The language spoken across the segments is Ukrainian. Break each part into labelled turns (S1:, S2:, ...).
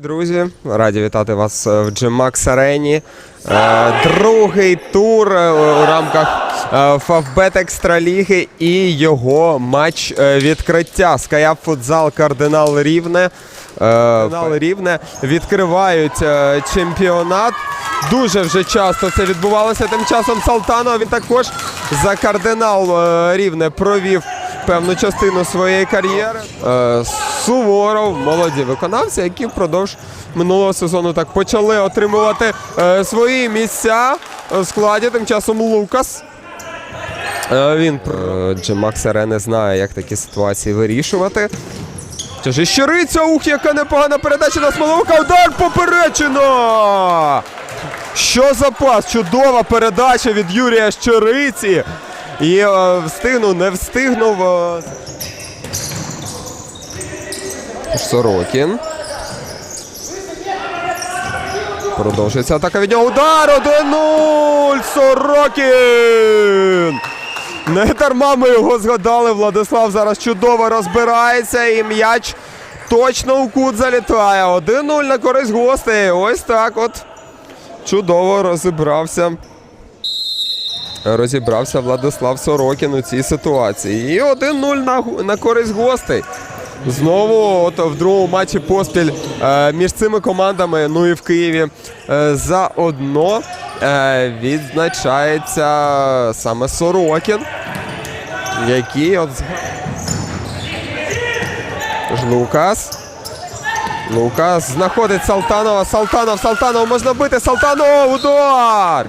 S1: Друзі, раді вітати вас е, в GMAX Арені. Другий тур е, у рамках Фавбет Екстраліги і його матч е, відкриття. Скаяп футзал Кардинал Рівне. Кардинал Рівне відкривають чемпіонат. Дуже вже часто це відбувалося. Тим часом Салтанов він також за кардинал Рівне провів певну частину своєї кар'єри. Суворов, молоді виконавці, які впродовж минулого сезону так почали отримувати е, свої місця у складі. Тим часом Лукас. Е, він Джемакс Арене знає, як такі ситуації вирішувати. Що ж, щириця, ух, яка непогана передача на Смоловика. Удар поперечено! Що за пас? Чудова передача від Юрія Щириці. І е, встигнув, не встигнув. Сорокін. Продовжується атака від нього. Удар 1-0! Сорокін! Не дарма ми його згадали. Владислав зараз чудово розбирається і м'яч точно у кут залітає. 1-0 на користь гостей. Ось так от. Чудово розібрався. Розібрався Владислав Сорокін у цій ситуації. І 1-0 на, на користь гостей. Знову от в другому матчі поспіль е, між цими командами, ну і в Києві, е, заодно е, відзначається саме Сорокін, який от Лукас. Лукас знаходить Салтанова. Салтанов, Салтанов можна бити. Салтанов, удар!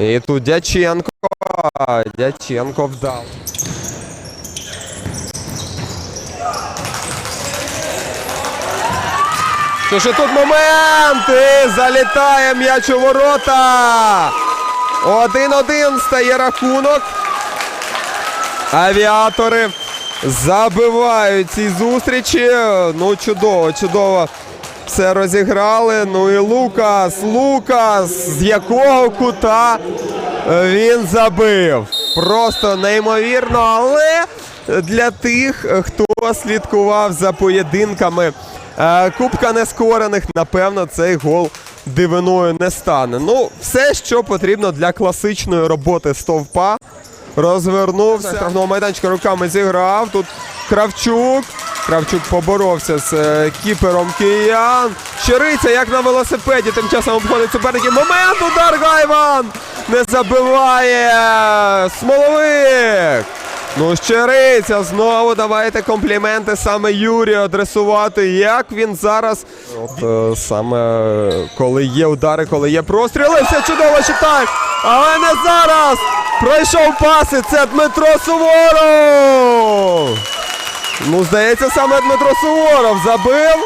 S1: І тут Дяченко. Дяченко вдав. Що ж тут момент! І залітає м'яч у ворота! 1-1 стає рахунок. Авіатори забивають ці зустрічі. Ну, чудово, чудово. Все розіграли. Ну і Лукас. Лукас, з якого кута він забив. Просто неймовірно, але для тих, хто слідкував за поєдинками Кубка Нескорених, напевно, цей гол дивиною не стане. Ну, все, що потрібно для класичної роботи стовпа. Розвернувся. Штрафного майданчика руками зіграв. Тут Кравчук. Кравчук поборовся з е, кіпером киян. Щириця, як на велосипеді, тим часом обходить суперників. Момент удар Гайван! Не забиває! Смоловик! Ну, щириця, знову давайте компліменти саме Юрію адресувати. Як він зараз. От е, саме коли є удари, коли є простріли, все чудово читає. Але не зараз! Пройшов паси, це Дмитро Суворов! Ну, здається, саме Дмитро Суворов забив.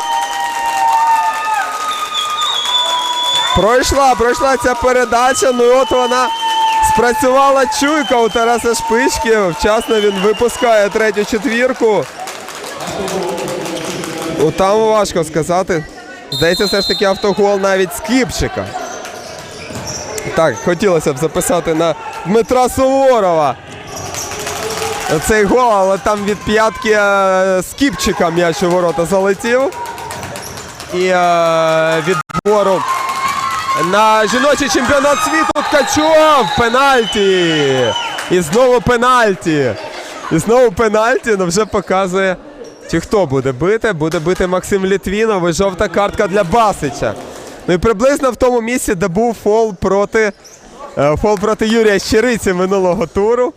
S1: Пройшла, пройшла ця передача. Ну і от вона спрацювала чуйка у Тараса Шпички. Вчасно він випускає третю четвірку. Ну, там важко сказати. Здається, все ж таки автогол навіть з Кіпчика. Так, хотілося б записати на Дмитра Суворова. Цей гол, але там від п'ятки е, Скіпчика м'яч у ворота залетів. І е, відбору на жіночий чемпіонат світу Ткачов. Пенальті. І знову пенальті. І знову пенальті, ну вже показує. Чи хто буде бити? Буде бити Максим Літвінов і жовта картка для Басича. Ну і приблизно в тому місці, де був фол проти, е, фол проти Юрія Щириці минулого туру.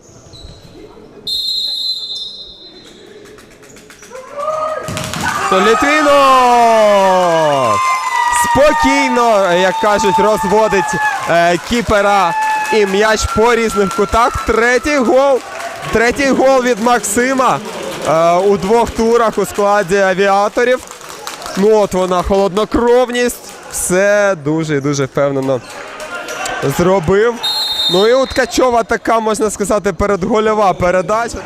S1: Літвінов спокійно, як кажуть, розводить е, кіпера і м'яч по різних кутах. Третій гол. Третій гол від Максима е, у двох турах у складі авіаторів. Ну от вона, холоднокровність. Все дуже і дуже впевнено зробив. Ну і у Ткачова така, можна сказати, передгольова передача.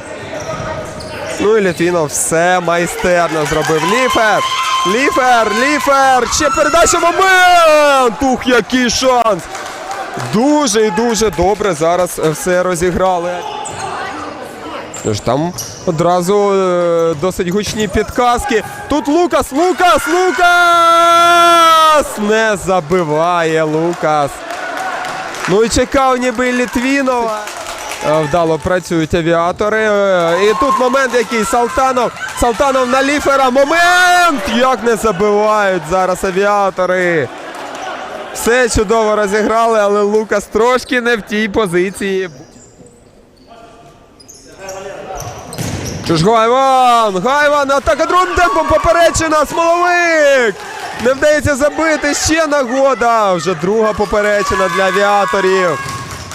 S1: Ну і Літвінов все майстерно зробив. Ліфер! Ліфер! Ліфер! Ще передача момент! Ух, який шанс! дуже і дуже добре зараз все розіграли. Там одразу е, досить гучні підказки. Тут Лукас, Лукас, Лукас! Не забиває Лукас. Ну і чекав ніби Літвінова. Е, Вдало працюють авіатори. Е, І тут момент який Салтанов. Салтанов на ліфера. Момент! Як не забивають зараз авіатори. Все чудово розіграли, але Лукас трошки не в тій позиції. Що Гайван! Гайван! Атака другим темпом поперечена! Смоловик! Не вдається забити ще нагода. Вже друга поперечена для авіаторів.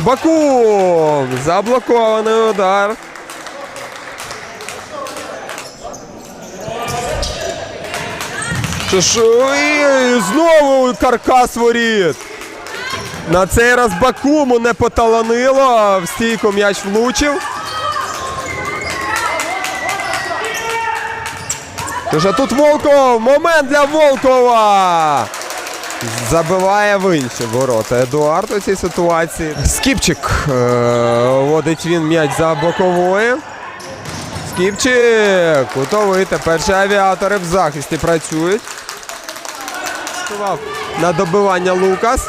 S1: Бакум! Заблокований удар. І знову каркас воріт. На цей раз Бакуму не поталанило, в стійку м'яч влучив. Тож, а тут Волков! Момент для Волкова! Забиває в інші ворота Едуард у цій ситуації. Скіпчик е- водить він м'яч за бокової. Скіпчик! Кутовий. Тепер ще авіатори в захисті працюють. На добивання Лукас.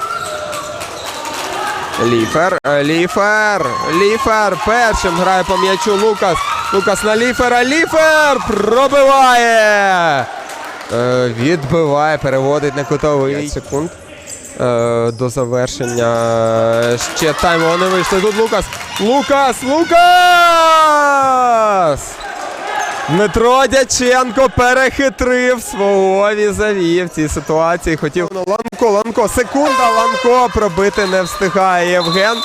S1: Ліфер, Ліфер, Ліфер. Першим грає по м'ячу Лукас. Лукас на Ліфера. Ліфер пробиває. Е, відбиває, переводить на кутовий. 5 секунд. Е, до завершення ще тайму вони вийшли. Тут Лукас. Лукас! Лукас! Дмитро Дяченко перехитрив свого візаві в цій ситуації. Хотів Ланко, Ланко, секунда, Ланко пробити не встигає Євген.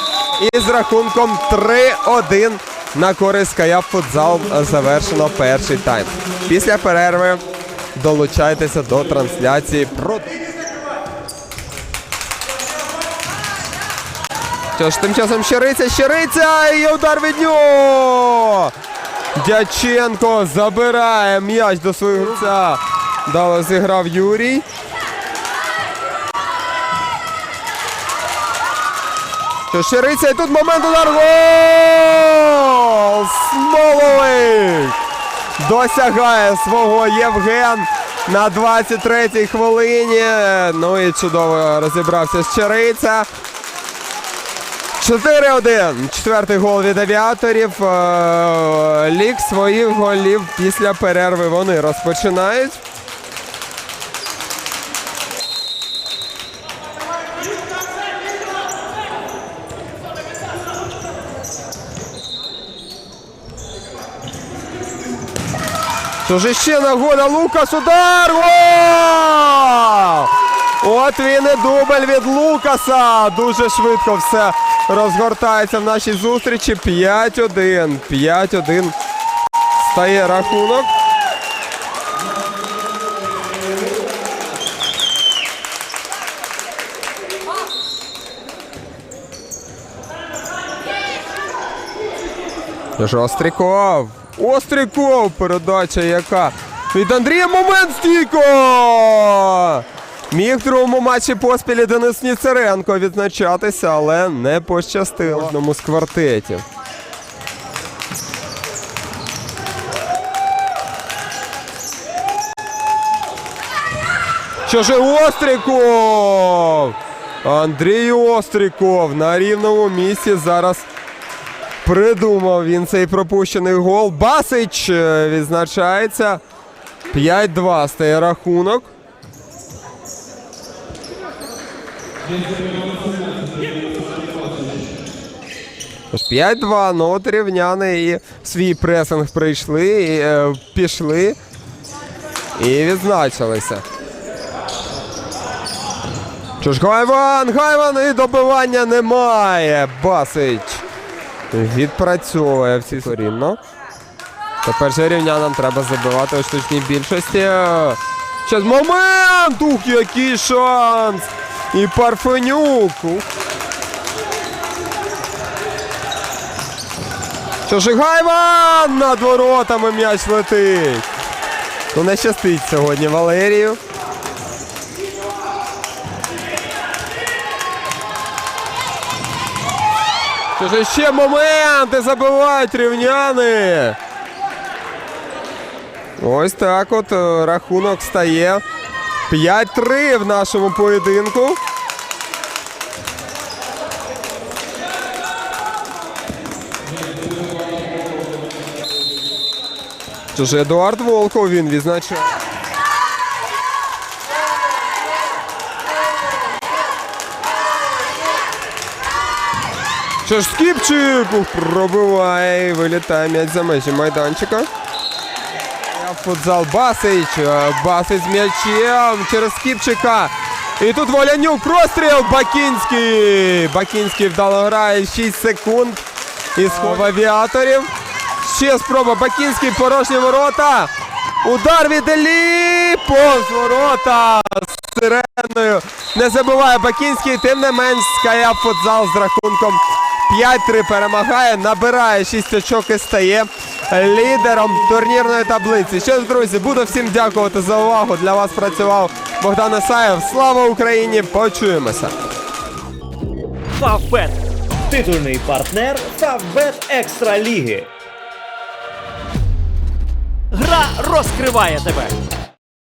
S1: І з рахунком 3-1 на користь Каяп футзал завершено перший тайм. Після перерви долучайтеся до трансляції. Про... Що ж, тим часом Щириця, Щириця і удар від нього! Дяченко забирає м'яч до свого гравця. Дало зіграв Юрій. Що Щириця і тут момент удар гол! Смоловик! Досягає свого Євген на 23-й хвилині. Ну і чудово розібрався Щириця. 4-1. Четвертий гол від авіаторів. Е, Лік своїх голів після перерви вони розпочинають. Тож ще нагода Лукас удар! Гол! От він і дубль від Лукаса. Дуже швидко все розгортається в нашій зустрічі. 5-1. 5-1 стає рахунок. Тож Остріков. Остріков. Передача яка. Від Андрія момент стійко! Міг в другому матчі поспілі Денис Ніцеренко відзначатися, але не пощастило одному з квартетів. Що ж Остріков! Андрій Остріков на рівному місці зараз придумав він цей пропущений гол. Басич е, відзначається. 5-2 стає рахунок. Тож 5-2, ну от рівняни і свій пресинг прийшли, і, е, пішли і відзначилися. Що ж, Гайван, Гайван і добивання немає. Басич відпрацьовує всі корінно. Тепер же рівнянам треба забивати у штучній більшості. Щас момент! Ух, який шанс! І Парфенюк. Що ж, Гайван над воротами м'яч летить. Ну не щастить сьогодні Валерію. Це ще моменти забивають рівняни. Ось так от е, рахунок стає 5-3 в нашому поєдинку. Ж Едуард Волков він відзначає. Що ж Скіпчик пробиває вилітає м'яч за межі майданчика. Футзал Басич. е, Басич з м'ячем через Скіпчика. І тут Волянюк простріл Бакінський. Бакінський вдало грає 6 секунд. Із в авіаторів. Ще спроба Бакінський порожні ворота. Удар від Елі. Повз ворота. З сиреною. Не забуває Бакінський. Тим не менш Скаяп футзал з рахунком 5-3 перемагає, набирає 6 очок і стає лідером турнірної таблиці. Що ж, друзі, буду всім дякувати за увагу. Для вас працював Богдан Ісаєв. Слава Україні! Почуємося!
S2: Фавбет. Титульний партнер Фавбет Екстра Ліги. Гра розкриває тебе.